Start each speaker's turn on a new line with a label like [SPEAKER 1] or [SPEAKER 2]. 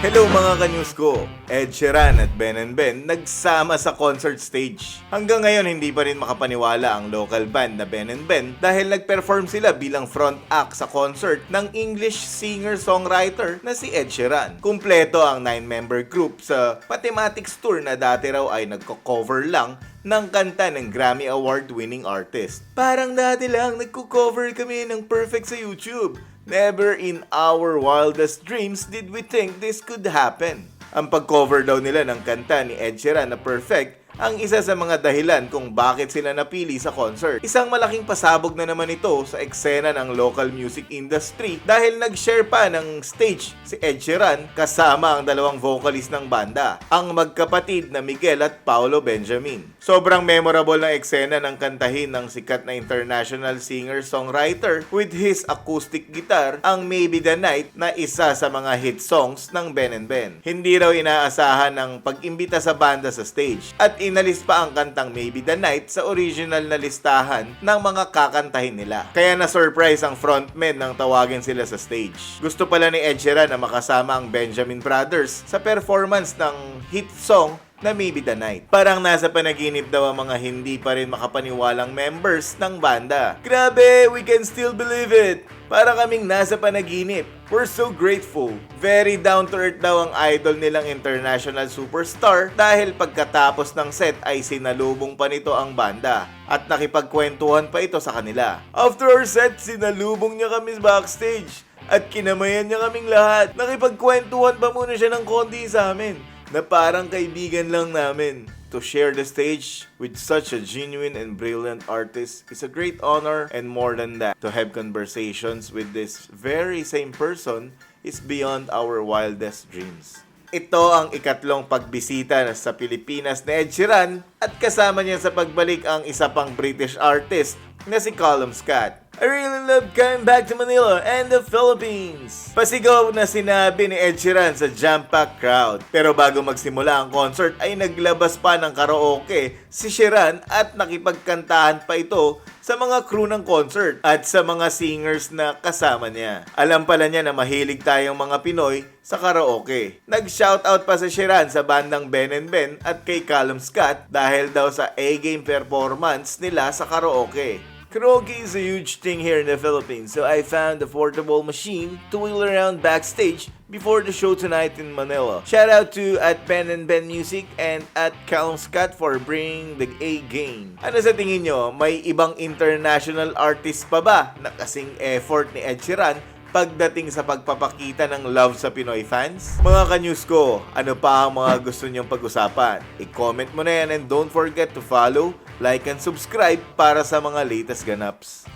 [SPEAKER 1] Hello mga kanyus ko! Ed Sheeran at Ben and Ben nagsama sa concert stage. Hanggang ngayon hindi pa rin makapaniwala ang local band na Ben and Ben dahil nag-perform sila bilang front act sa concert ng English singer-songwriter na si Ed Sheeran. Kumpleto ang 9-member group sa Mathematics Tour na dati raw ay nagko-cover lang ng kanta ng Grammy Award-winning artist. Parang dati lang nagko-cover kami ng Perfect sa YouTube. Never in our wildest dreams did we think this could happen. Ang pag-cover daw nila ng kanta ni Ed Sheeran na Perfect ang isa sa mga dahilan kung bakit sila napili sa concert. Isang malaking pasabog na naman ito sa eksena ng local music industry dahil nag-share pa ng stage si Ed Sheeran kasama ang dalawang vocalist ng banda, ang magkapatid na Miguel at Paolo Benjamin. Sobrang memorable na eksena ng kantahin ng sikat na international singer-songwriter with his acoustic guitar ang Maybe the Night na isa sa mga hit songs ng Ben and Ben. Hindi raw inaasahan ng pag-imbita sa banda sa stage at inalis pa ang kantang Maybe the Night sa original na listahan ng mga kakantahin nila. Kaya na-surprise ang frontman nang tawagin sila sa stage. Gusto pala ni Ed Sheeran na makasama ang Benjamin Brothers sa performance ng hit song na Maybe the Night. Parang nasa panaginip daw ang mga hindi pa rin makapaniwalang members ng banda. Grabe, we can still believe it! Para kaming nasa panaginip. We're so grateful. Very down to earth daw ang idol nilang international superstar dahil pagkatapos ng set ay sinalubong pa nito ang banda at nakipagkwentuhan pa ito sa kanila. After our set, sinalubong niya kami backstage at kinamayan niya kaming lahat. Nakipagkwentuhan pa muna siya ng konti sa amin na parang kaibigan lang namin. To share the stage with such a genuine and brilliant artist is a great honor and more than that, to have conversations with this very same person is beyond our wildest dreams. Ito ang ikatlong pagbisita na sa Pilipinas ni Ed Sheeran at kasama niya sa pagbalik ang isa pang British artist na si Callum Scott. I really love coming back to Manila and the Philippines. Pasigaw na sinabi ni Ed Sheeran sa jam-packed crowd. Pero bago magsimula ang concert ay naglabas pa ng karaoke si Sheeran at nakipagkantahan pa ito sa mga crew ng concert at sa mga singers na kasama niya. Alam pala niya na mahilig tayong mga Pinoy sa karaoke. Nag-shoutout pa si Sheeran sa bandang Ben and Ben at kay Callum Scott dahil daw sa A-game performance nila sa karaoke. Karaoke is a huge thing here in the Philippines, so I found a portable machine to wheel around backstage before the show tonight in Manila. Shout out to at Ben and Ben Music and at Callum Scott for bringing the A game. Ano sa tingin nyo, may ibang international artist pa ba na kasing effort ni Ed Sheeran pagdating sa pagpapakita ng love sa Pinoy fans? Mga ka-news ko, ano pa ang mga gusto nyong pag-usapan? I-comment mo na yan and don't forget to follow, like, and subscribe para sa mga latest ganaps.